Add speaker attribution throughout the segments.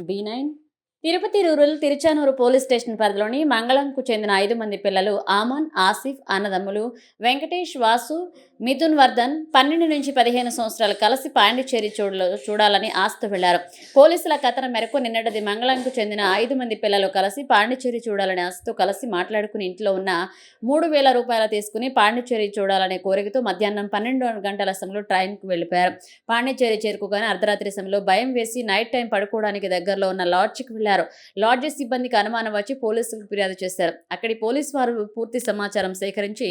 Speaker 1: B nine Tirupati rural Tiruchanur police station పరిధిలోని మంగళంకు చెందిన ఐదు మంది పిల్లలు ఆమన్ ఆసిఫ్ అన్నదమ్ములు వెంకటేష్ వాసు మిథున్ వర్ధన్ పన్నెండు నుంచి పదిహేను సంవత్సరాలు కలిసి పాండిచ్చేరి చూడలో చూడాలని ఆస్తి వెళ్ళారు పోలీసుల కథనం మేరకు నిన్నటిది మంగళంకు చెందిన ఐదు మంది పిల్లలు కలిసి పాండిచ్చేరి చూడాలని ఆశతో కలిసి మాట్లాడుకుని ఇంట్లో ఉన్న మూడు వేల రూపాయలు తీసుకుని పాండిచ్చేరి చూడాలనే కోరికతో మధ్యాహ్నం పన్నెండు గంటల సమయంలో ట్రైన్కు వెళ్ళిపోయారు. పాండిచ్చేరి చేరుకుగానే అర్ధరాత్రి సమయంలో భయం వేసి నైట్ టైం పడుకోవడానికి దగ్గరలో ఉన్న లాడ్జికి వెళ్ళారు లాడ్జెస్ సిబ్బందికి అనుమానం వచ్చి పోలీసులకు ఫిర్యాదు చేశారు. అక్కడి పోలీసు వారు పూర్తి సమాచారం సేకరించి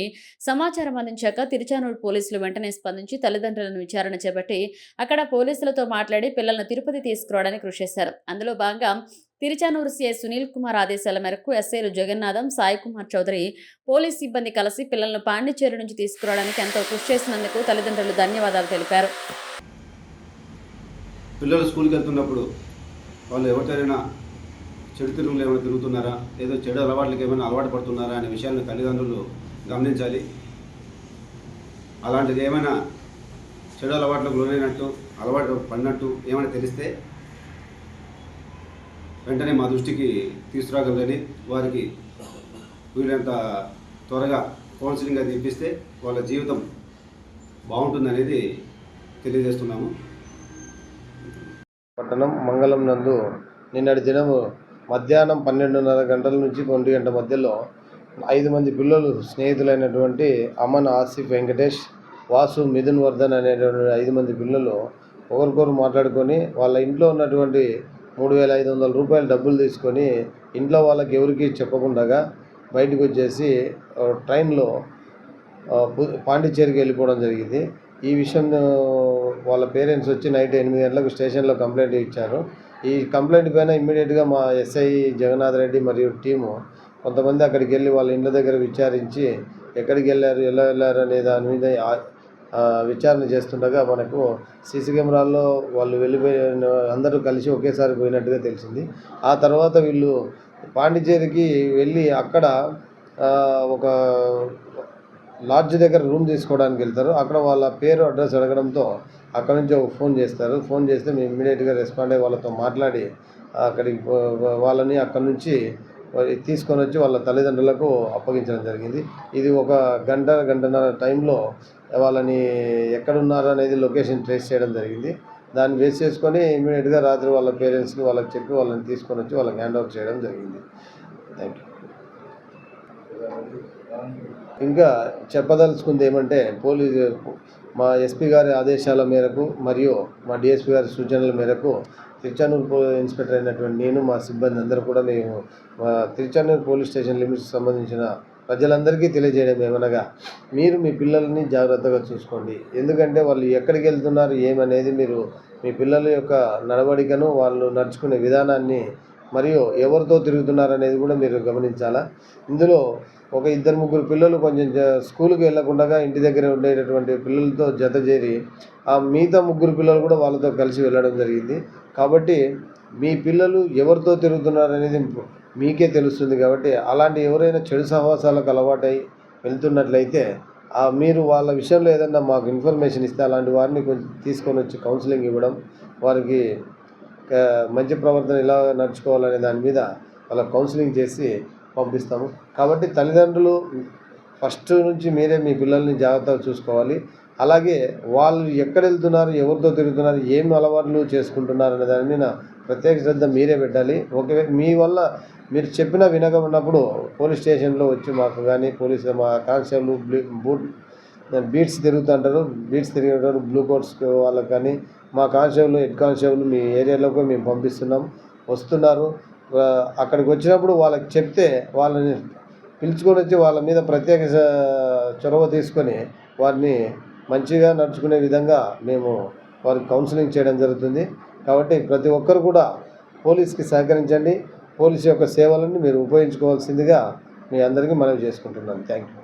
Speaker 1: సమాచారం అందించాక తిరుచానూరు పోలీసులు వెంటనే స్పందించి తల్లిదండ్రులను విచారణ చేపట్టి అక్కడ పోలీసులతో మాట్లాడి పిల్లలను తిరుపతి తీసుకురావడానికి కృషి చేశారు. అందులో భాగంగా తిరుచానూరు సీఐ సునీల్ కుమార్ ఆదేశాల మేరకు ఎస్ఐలు జగన్నాథం సాయి కుమార్ చౌదరి పోలీస్ సిబ్బంది కలిసి పిల్లలను పాండిచ్చేరి నుంచి తీసుకురావడానికి ఎంతో కృషి చేసినందుకు తల్లిదండ్రులు ధన్యవాదాలు తెలిపారు.
Speaker 2: పిల్లలు స్కూల్కి వెళ్తున్నప్పుడు వాళ్ళు ఎవరితోనైనా చెడు తిరుగులు ఏమైనా తిరుగుతున్నారా? లేదా చెడు అలవాట్లకి ఏమైనా అలవాటు పడుతున్నారా అనే విషయాలను తల్లిదండ్రులు గమనించాలి. అలాంటిది ఏమైనా చెడు అలవాట్లకు లోనైనట్టు అలవాటు పడినట్టు ఏమైనా తెలిస్తే వెంటనే మా దృష్టికి తీసుకురాగలని వారికి వీలైనంత త్వరగా కౌన్సిలింగ్ అది ఇప్పిస్తే వాళ్ళ జీవితం బాగుంటుందనేది తెలియజేస్తున్నాము.
Speaker 3: పట్టణం మంగళం నందు నిన్నటి దినము మధ్యాహ్నం పన్నెండున్నర గంటల నుంచి ఒంటి గంట మధ్యలో ఐదు మంది పిల్లలు స్నేహితులైనటువంటి అమన్ ఆసిఫ్ వెంకటేష్ వాసు మిథున్ వర్ధన్ అనేటువంటి ఐదు మంది పిల్లలు ఒకరికొకరు మాట్లాడుకొని వాళ్ళ ఇంట్లో ఉన్నటువంటి మూడు వేల ఐదు వందల రూపాయలు డబ్బులు తీసుకొని ఇంట్లో వాళ్ళకి ఎవరికి చెప్పకుండా బయటకు వచ్చేసి ట్రైన్లో పాండిచ్చేరికి వెళ్ళిపోవడం జరిగింది. ఈ విషయం వాళ్ళ పేరెంట్స్ వచ్చి నైట్ ఎనిమిది గంటలకు స్టేషన్లో కంప్లైంట్ ఇచ్చారు. ఈ కంప్లైంట్ పైన ఇమ్మీడియట్గా మా ఎస్ఐ జగన్నాథ్ రెడ్డి మరియు టీము కొంతమంది అక్కడికి వెళ్ళి వాళ్ళ ఇండ్ల దగ్గర విచారించి ఎక్కడికి వెళ్ళారు ఎలా వెళ్ళారు అనే దాని మీద విచారణ చేస్తుండగా మనకు సీసీ కెమెరాల్లో వాళ్ళు వెళ్ళిపోయిన అందరూ కలిసి ఒకేసారి పోయినట్టుగా తెలిసింది. ఆ తర్వాత వీళ్ళు పాండిచేరికి వెళ్ళి అక్కడ ఒక లాడ్జ్ దగ్గర రూమ్ తీసుకోవడానికి వెళ్తారు. అక్కడ వాళ్ళ పేరు అడ్రస్ అడగడంతో అక్కడ నుంచి ఒక ఫోన్ చేస్తారు. ఫోన్ చేస్తే మేము ఇమీడియట్గా రెస్పాండ్ అయ్యి వాళ్ళతో మాట్లాడి అక్కడికి వాళ్ళని అక్కడ నుంచి తీసుకొని వచ్చి వాళ్ళ తల్లిదండ్రులకు అప్పగించడం జరిగింది. ఇది ఒక గంట గంటన్నర టైంలో వాళ్ళని ఎక్కడున్నారు అనేది లొకేషన్ ట్రేస్ చేయడం జరిగింది. దాన్ని బేస్ చేసుకొని ఇమీడియట్గా రాత్రి వాళ్ళ పేరెంట్స్కి వాళ్ళకి చెప్పి వాళ్ళని తీసుకొని వచ్చి వాళ్ళకి హ్యాండ్ ఓవర్ చేయడం జరిగింది. థ్యాంక్ యూ ఇంకా చెప్పదలుచుకుంది ఏమంటే పోలీసు మా ఎస్పీ గారి ఆదేశాల మేరకు మరియు మా డిఎస్పీ గారి సూచనల మేరకు తిరుచానూరు ఇన్స్పెక్టర్ అయినటువంటి నేను మా సిబ్బంది అందరూ కూడా మేము మా తిరుచానూరు పోలీస్ స్టేషన్ లిమిట్ సంబంధించిన ప్రజలందరికీ తెలియజేయడం ఏమనగా మీరు మీ పిల్లల్ని జాగ్రత్తగా చూసుకోండి. ఎందుకంటే వాళ్ళు ఎక్కడికి వెళ్తున్నారు ఏమనేది మీరు మీ పిల్లల యొక్క నడవడికను వాళ్ళు నడుచుకునే విధానాన్ని మరియు ఎవరితో తిరుగుతున్నారు అనేది కూడా మీరు గమనించాలా? ఇందులో ఒక ఇద్దరు ముగ్గురు పిల్లలు కొంచెం స్కూల్కి వెళ్ళకుండా ఇంటి దగ్గర ఉండేటటువంటి పిల్లలతో జత చేరి ఆ మిగతా ముగ్గురు పిల్లలు కూడా వాళ్ళతో కలిసి వెళ్ళడం జరిగింది. కాబట్టి మీ పిల్లలు ఎవరితో తిరుగుతున్నారు అనేది మీకే తెలుస్తుంది కాబట్టి అలాంటి ఎవరైనా చెడు సహవాసాలకు అలవాటై వెళ్తున్నట్లయితే ఆ మీరు వాళ్ళ విషయంలో ఏదన్నా మాకు ఇన్ఫర్మేషన్ ఇస్తే అలాంటి వారిని కొంచెం తీసుకొని వచ్చి కౌన్సిలింగ్ ఇవ్వడం వారికి మంచి ప్రవర్తన ఎలా నడుచుకోవాలనే దాని మీద వాళ్ళకి కౌన్సిలింగ్ చేసి పంపిస్తాము. కాబట్టి తల్లిదండ్రులు ఫస్ట్ నుంచి మీరే మీ పిల్లల్ని జాగ్రత్తగా చూసుకోవాలి. అలాగే వాళ్ళు ఎక్కడ వెళ్తున్నారు ఎవరితో తిరుగుతున్నారు ఏం అలవాట్లు చేసుకుంటున్నారు అనే దాని మీద ప్రత్యేక శ్రద్ధ మీరే పెట్టాలి. ఒకవే మీ వల్ల మీరు చెప్పినా ఉన్నప్పుడు పోలీస్ స్టేషన్లో వచ్చి మాకు కానీ పోలీస్ మా కానిస్టేబుల్ బ్లూ బూట్ బీట్స్ తిరుగుతుంటారు. బీట్స్ తిరిగేటప్పుడు బ్లూ కోట్స్ వాళ్ళకి కానీ మా కానిస్టేబుల్ హెడ్ కానిస్టేబుల్ మీ ఏరియాలోకి మేము పంపిస్తున్నాం. వస్తున్నారు. అక్కడికి వచ్చినప్పుడు వాళ్ళకి చెప్తే వాళ్ళని పిలుచుకొని వచ్చి వాళ్ళ మీద ప్రత్యేక చొరవ తీసుకొని వారిని మంచిగా నడుచుకునే విధంగా మేము వారికి కౌన్సిలింగ్ చేయడం జరుగుతుంది. కాబట్టి ప్రతి ఒక్కరు కూడా పోలీస్కి సహకరించండి. పోలీస్ యొక్క సేవలను మీరు ఉపయోగించుకోవాల్సిందిగా మీ అందరికీ మనవి చేసుకుంటున్నాను. Thank you.